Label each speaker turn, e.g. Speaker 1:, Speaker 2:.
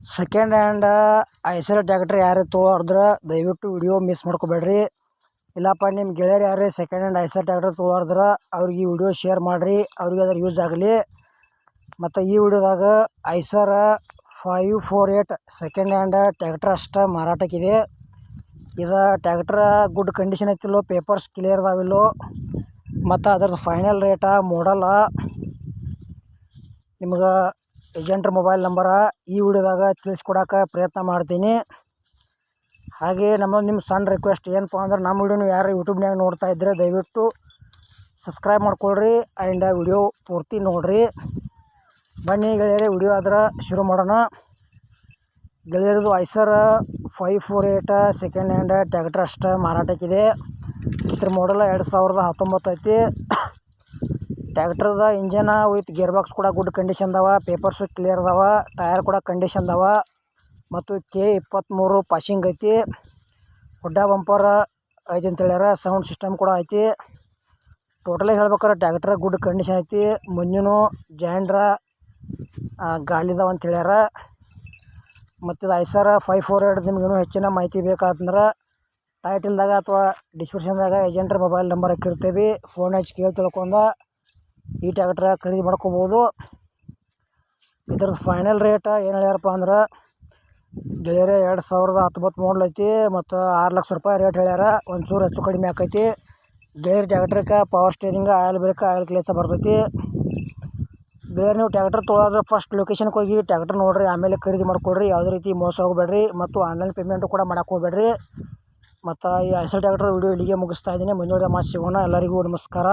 Speaker 1: Second hand Eicher tractor ಯಾರು ತೊಗೊಳಾರ್ದ್ರೆ ದಯವಿಟ್ಟು video miss ಮಾಡ್ಕೋಬೇಡ್ರಿ. ಇಲ್ಲಪ್ಪ ನಿಮ್ಮ ಗೆಳೆಯರು ಯಾರು ಸೆಕೆಂಡ್ ಹ್ಯಾಂಡ್ ಐಸರ್ ಟ್ಯಾಕ್ಟ್ರ್ ತೊಗೊಳಾರ್ದ್ರೆ ಅವ್ರಿಗೆ ಈ ವಿಡಿಯೋ ಶೇರ್ ಮಾಡಿರಿ. ಅವ್ರಿಗೆ ಅದ್ರ ಯೂಸ್ ಆಗಲಿ. ಮತ್ತು ಈ ವಿಡಿಯೋದಾಗ Eicher five four eight second hand tractor ಅಷ್ಟು ಮಾರಾಟಕ್ಕಿದೆ. ಇದು ಟ್ಯಾಕ್ಟ್ರ ಗುಡ್ ಕಂಡೀಷನ್ ಐತಿಲ್ಲೋ ಪೇಪರ್ಸ್ ಕ್ಲಿಯರ್ ಅದಾವಿಲ್ಲೋ. ಮತ್ತು ಅದ್ರದ್ದು ಫೈನಲ್ ರೇಟ ಮಾಡಲ್ಲ ನಿಮ್ಗೆ ಏಜೆಂಟ್ರ ಮೊಬೈಲ್ ನಂಬರ ಈ ವಿಡಿಯೋದಾಗ ತಿಳಿಸ್ಕೊಡಕ್ಕೆ ಪ್ರಯತ್ನ ಮಾಡ್ತೀನಿ. ಹಾಗೆ ನಮ್ಮ ನಿಮ್ಮ ಸಣ್ಣ ರಿಕ್ವೆಸ್ಟ್ ಏನಪ್ಪ ಅಂದ್ರೆ ನಮ್ಮ ವಿಡಿಯೋನು ಯಾರು ಯೂಟ್ಯೂಬ್ನಾಗ ನೋಡ್ತಾ ಇದ್ದರೆ ದಯವಿಟ್ಟು ಸಬ್ಸ್ಕ್ರೈಬ್ ಮಾಡ್ಕೊಳ್ರಿ ಆ್ಯಂಡ್ ವಿಡಿಯೋ ಪೂರ್ತಿ ನೋಡಿರಿ. ಬನ್ನಿ ಗೆಳೆಯರೆ ವಿಡಿಯೋ ಆದ್ರೆ ಶುರು ಮಾಡೋಣ. ಗೆಳೆಯರದು Eicher five four eight second hand tractor ಅಷ್ಟೇ ಮಾರಾಟಕ್ಕಿದೆ. ಇದ್ರ ಮಾಡಲ್ ಎರಡು ಸಾವಿರದ ಹತ್ತೊಂಬತ್ತು ಐತಿ ಟ್ಯಾಕ್ಟ್ರದ ಇಂಜನ ವಿತ್ ಗೇರ್ ಬಾಕ್ಸ್ ಕೂಡ ಗುಡ್ ಕಂಡೀಷನ್ ಅದಾವ ಪೇಪರ್ಸು ಕ್ಲಿಯರ್ ಅದಾವ ಟಯರ್ ಕೂಡ ಕಂಡೀಷನ್ ಅದಾವ ಮತ್ತು ಕೆ ಇಪ್ಪತ್ತ್ಮೂರು ಪಾಸಿಂಗ್ ಐತಿ. ಗುಡ್ಡ ಬಂಪರ್ ಐತಿ ಅಂತ ಹೇಳ್ಯಾರ, ಸೌಂಡ್ ಸಿಸ್ಟಮ್ ಕೂಡ ಐತಿ. ಟೋಟಲಾಗಿ ಹೇಳ್ಬೇಕಾರೆ ಟ್ಯಾಕ್ಟ್ರ ಗುಡ್ ಕಂಡೀಷನ್ ಐತಿ. ಮಂಜುನು ಜಾಂಡ್ರ ಗಾಲಿದಾವ ಅಂತ ಹೇಳ್ಯಾರ. ಮತ್ತು ಇದು ಐಸರ ಫೈವ್ ಫೋರ್ ಏಟ್ ನಿಮ್ಗೇನು ಹೆಚ್ಚಿನ ಮಾಹಿತಿ ಬೇಕಾತಂದ್ರೆ ಟೈಟಲ್ದಾಗ ಅಥವಾ ಡಿಸ್ಕ್ರಿಪ್ಷನ್ದಾಗ ಏಜೆಂಟ್ರ ಮೊಬೈಲ್ ನಂಬರ್ ಹಾಕಿರ್ತೀವಿ. ಫೋನ್ ಹಚ್ಚಿ ಕೇಳಿ ತಿಳ್ಕೊಂಡ ಈ ಟ್ಯಾಕ್ಟ್ರ ಖರೀದಿ ಮಾಡ್ಕೋಬೋದು. ಇದ್ರದ್ದು ಫೈನಲ್ ರೇಟ ಏನು ಹೇಳ್ಯಾರಪ್ಪ ಅಂದ್ರೆ ಗೆಳೆಯರೆ ಎರಡು ಸಾವಿರದ ಹತ್ತೊಂಬತ್ತು ಮಾಡಲ್ ಐತಿ ಮತ್ತು ಆರು ಲಕ್ಷ ರೂಪಾಯಿ ರೇಟ್ ಹೇಳ್ಯಾರ. ಒಂಚೂರು ಹೆಚ್ಚು ಕಡಿಮೆ ಆಕೈತಿ. ಗೆಳೆಯರ್ ಟ್ಯಾಕ್ಟ್ರಕ್ಕೆ power steering oil brake oil ಕ್ಲೇಸ ಬರ್ತೈತಿ. ಬೇರೆ ನೀವು ಟ್ಯಾಕ್ಟರ್ ತೊಗೊಳೋದ್ರೆ ಫಸ್ಟ್ ಲೊಕೇಶನ್ಗೆ ಹೋಗಿ ಟ್ಯಾಕ್ಟರ್ ನೋಡಿರಿ, ಆಮೇಲೆ ಖರೀದಿ ಮಾಡ್ಕೊಡ್ರಿ, ಯಾವುದೇ ರೀತಿ ಮೋಸ ಹೋಗಬೇಡ್ರಿ ಮತ್ತು ಆನ್ಲೈನ್ ಪೇಮೆಂಟು ಕೂಡ ಮಾಡಕ್ಕೆ ಮತ್ತು ಈ ಐಸಲ್ ಟ್ಯಾಕ್ಟ್ರ್ ವಿಡಿಯೋ ಇಲ್ಲಿಗೆ ಮುಗಿಸ್ತಾ ಇದ್ದೀನಿ. ಮುಂದಿನ ಮಾತು ಸಿಗೋಣ. ಎಲ್ಲರಿಗೂ ನಮಸ್ಕಾರ.